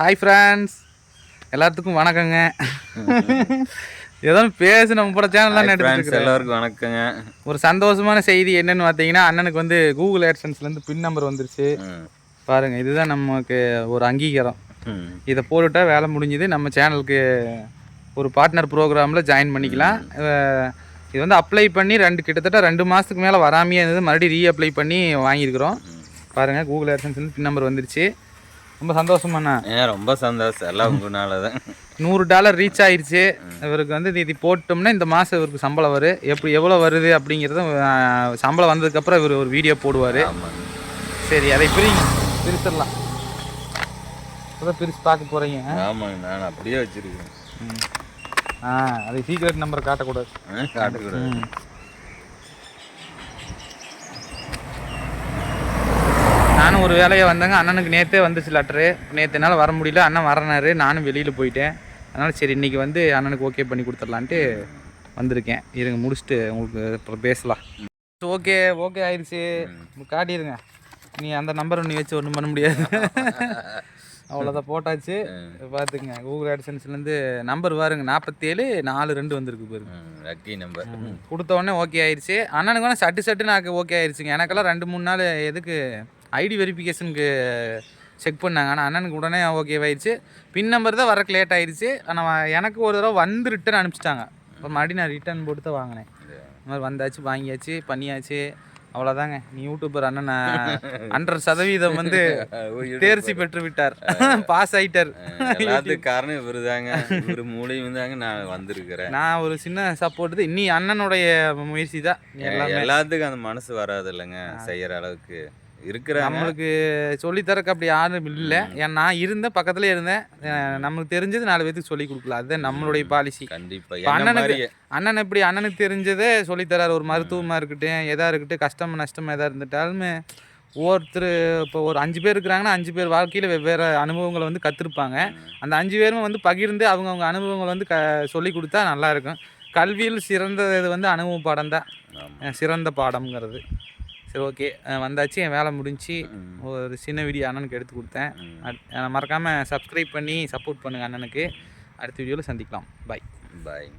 Hi friends எல்லாத்துக்கும் வணக்கங்க. ஏதோ பேசு நம்ம போட சேனல்லாம் எடுத்துருக்கேன் எல்லாருக்கும் வணக்கங்க. ஒரு சந்தோஷமான செய்தி என்னன்னு பார்த்தீங்கன்னா அண்ணனுக்கு வந்து கூகுள் ஏட்சன்ஸ்லேருந்து பின் நம்பர் வந்துருச்சு. பாருங்க இதுதான் நமக்கு ஒரு அங்கீகாரம். இதை போட்டுட்டா வேலை முடிஞ்சுது. நம்ம சேனலுக்கு ஒரு பார்ட்னர் ப்ரோக்ராமில் ஜாயின் பண்ணிக்கலாம். இது வந்து அப்ளை பண்ணி ரெண்டு கிட்டத்தட்ட ரெண்டு மாதத்துக்கு மேலே வராமையே இருந்தது. மறுபடியும் ரீ அப்ளை பண்ணி வாங்கியிருக்கிறோம். பாருங்கள் கூகுள் ஏர்சன்ஸ்லேருந்து பின் நம்பர் வந்துருச்சு. ரொம்ப சந்தோஷமாண்ணா ஏன் ரொம்ப சந்தோஷம். எல்லாம் உங்களால தான் நூறு டாலர் ரீச் ஆயிருச்சு. இவருக்கு வந்து இது போட்டோம்னா இந்த மாதம் இவருக்கு சம்பளம் வரும் எப்படி எவ்வளோ வருது அப்படிங்கிறத சம்பளம் வந்ததுக்கப்புறம் இவர் ஒரு வீடியோ போடுவார். சரி அதை பிரி பிரிச்சிடலாம். இப்போதான் பிரித்து பார்க்க போகிறீங்க ஆமாங்க நான் அப்படியே வச்சிருக்கேன். ஆ அது சீக்ரெட் நம்பர் காட்டக்கூடாது. காட்டக்கூடாது. நானும் ஒரு வேலையை வந்தேங்க. அண்ணனுக்கு நேற்றே வந்துச்சு லெட்ரு நேற்று என்னால் வர முடியல. அண்ணன் வரனாரு நானும் வெளியில் போயிட்டேன். அதனால் சரி இன்றைக்கி வந்து அண்ணனுக்கு ஓகே பண்ணி கொடுத்துடலான்ட்டு வந்திருக்கேன். இருங்க முடிச்சுட்டு உங்களுக்கு அப்புறம் பேசலாம். ஓகே ஓகே ஆயிடுச்சு காட்டிடுங்க. நீ அந்த நம்பர் நீ வச்சு ஒன்றும் பண்ண முடியாது. அவ்வளோதான் போட்டாச்சு. பார்த்துக்குங்க கூகுள் ஆட்சன்ஸ்லேருந்து நம்பர் பாருங்க. நாற்பத்தேழு நாலு ரெண்டு வந்திருக்கு பாருங்க. லக்கி நம்பர் கொடுத்த உடனே ஓகே ஆயிடுச்சு அண்ணனுக்கு வேணால் சட்டு சட்டு எனக்கு ஓகே ஆயிடுச்சுங்க எனக்கெல்லாம் ரெண்டு மூணு நாள் எதுக்கு ஐடி வெரிஃபிகேஷனுக்கு செக் பண்ணாங்க. ஆனால் அண்ணனுக்கு உடனே ஓகே ஆயிடுச்சு. பின் நம்பர் தான் வரக்கு லேட் ஆயிடுச்சு. ஆனால் எனக்கு ஒரு தடவை வந்து ரிட்டர்ன் அனுப்பிச்சிட்டாங்க. அப்புறம் மறுபடியும் நான் ரிட்டர்ன் போட்டு தான் வாங்கினேன். இந்த மாதிரி வந்தாச்சு வாங்கியாச்சு பண்ணியாச்சு. அவ்வளோதாங்க நீ யூடியூபர் அண்ணன் ஹண்ட்ரட் சதவீதம் வந்து தேர்ச்சி பெற்று விட்டார். பாஸ் ஆயிட்டார். எல்லாத்துக்கும் காரணம் இவரு தாங்க இவரு மூலியம் தாங்க நான் வந்திருக்கிறேன். நான் ஒரு சின்ன சப்போர்ட் இன்னி அண்ணனுடைய முயற்சி தான். எல்லாத்துக்கும் அந்த மனசு வராது இல்லைங்க. செய்யற அளவுக்கு. இருக்கிறாங்க. நம்மளுக்கு சொல்லித்தரக்கு அப்படி யாரும் இல்லை. ஏன் நான் இருந்தேன் பக்கத்துல இருந்தேன். நம்மளுக்கு தெரிஞ்சது நாலு பேத்துக்கு சொல்லி கொடுக்கல. அதுதான் நம்மளுடைய பாலிசி கண்டிப்பா. இப்ப என்ன அண்ணனுக்கு அண்ணன் எப்படி அண்ணனுக்கு தெரிஞ்சதே சொல்லித்தராரு ஒரு மருத்துவமாக இருக்கட்டும் எதா இருக்கட்டும் கஷ்டம் நஷ்டம் எதா இருந்துட்டாலுமே ஒவ்வொருத்தர் இப்போ ஒரு அஞ்சு பேர் இருக்கிறாங்கன்னா அஞ்சு பேர் வாழ்க்கையில் வெவ்வேறு அனுபவங்களை வந்து கற்றுருப்பாங்க அந்த அஞ்சு பேரும் வந்து பகிர்ந்து அவங்கவுங்க அனுபவங்களை வந்து க சொல்லி கொடுத்தா நல்லா இருக்கும். கல்வியில் சிறந்தது வந்து அனுபவ பாடம் தான். சிறந்த பாடம்ங்கிறது. சரி ஓகே. வந்தாச்சு என் வேலை முடிஞ்சு. ஒரு சின்ன வீடியோ அண்ணனுக்கு எடுத்து கொடுத்தேன். மறக்காமல் சப்ஸ்கிரைப் பண்ணி சப்போர்ட் பண்ணுங்கள் அண்ணனுக்கு. அடுத்த வீடியோவில் சந்திக்கலாம். பாய் பாய்